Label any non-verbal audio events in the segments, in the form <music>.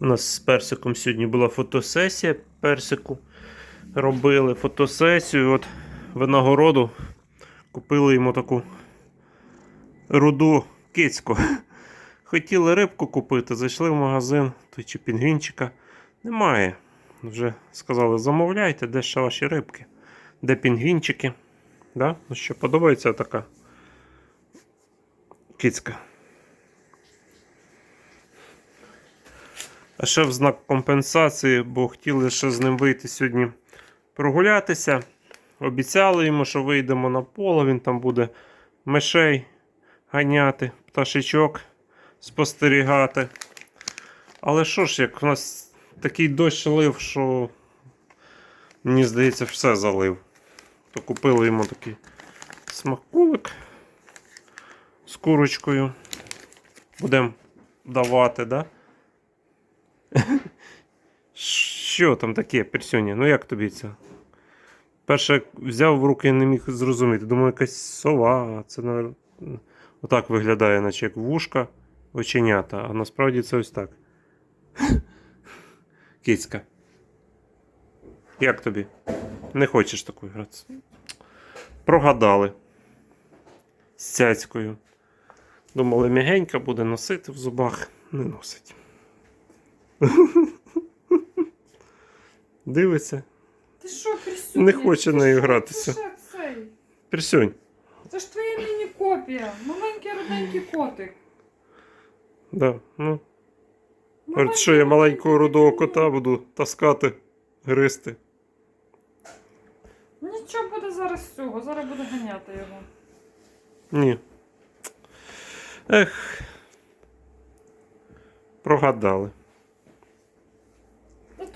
У нас з персиком сьогодні була фотосесія. Персику робили фотосесію. От винагороду купили йому таку руду кицьку. <laughs> Хотіли рибку купити, зайшли в магазин, той чи пінгвінчика. Немає. Вже сказали, замовляйте, де ще ваші рибки, де пінгвінчики. Да? Ну що, подобається така кицька. А ще в знак компенсації, бо хотіли ще з ним вийти сьогодні прогулятися. Обіцяли йому, що вийдемо на поле, він там буде мишей ганяти, пташечок спостерігати. Але що ж, як у нас такий дощ лив, що мені здається, все залив. То купили йому такий смакулик з курочкою. Будемо давати, да? Що там таке, Персюня? Ну як тобі це? Перше взяв в руки не міг зрозуміти. Думаю, якась сова, це навер- отак виглядає, наче як вушка оченята, а насправді це ось так. Кицька. Як тобі? Не хочеш такою гратися? Прогадали. З цяцькою. Думали, м'ягенька буде носити в зубах. Не носить. <laughs> Дивиться. Ти що, Крисюня? Не хоче нею гратися. Цей. Персюнь. Це ж твоя міні-копія. Маленький родненький котик. Да, ну. Говорить, що я маленького рудого кота буду таскати, гристи. Нічого буде зараз з цього, зараз буде ганяти його. Ні. Ех. Прогадали.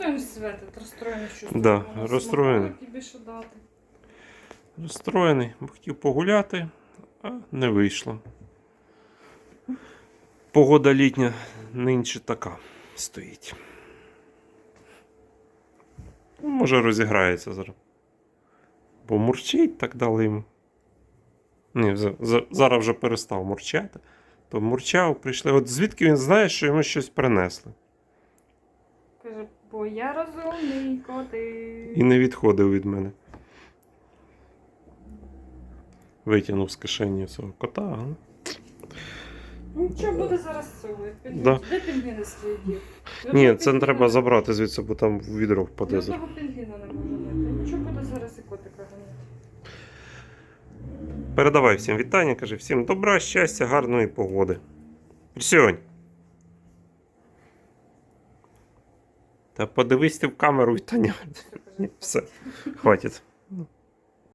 Він святить, розстроєний чувство. Да, Воно розстроєний. смаколики більше дати. Розстроєний, бо хотів погуляти, а не вийшло. Погода літня нинче така стоїть. Ну, Може розіграється зараз. Бо мурчить так дали йому. Ні, за- за- зараз вже перестав мурчати. То мурчав, прийшли. От звідки він знає, що йому щось принесли. Каже, бо я розумний котик. І не відходив від мене. Витягнув з кишені цього кота. а? Нічого буде зараз цього. Да. Де пінгвіни слідів? Ні, це не треба забрати звідси, бо там відро впаде. Ні зараз. одного пінгвіна не можу знайти. Нічого буде зараз і котика ганяти. Передавай всім вітання, каже, всім добра, щастя, гарної погоди. Сьогодні. Та подивись ти в камеру і ні. Все, хватить.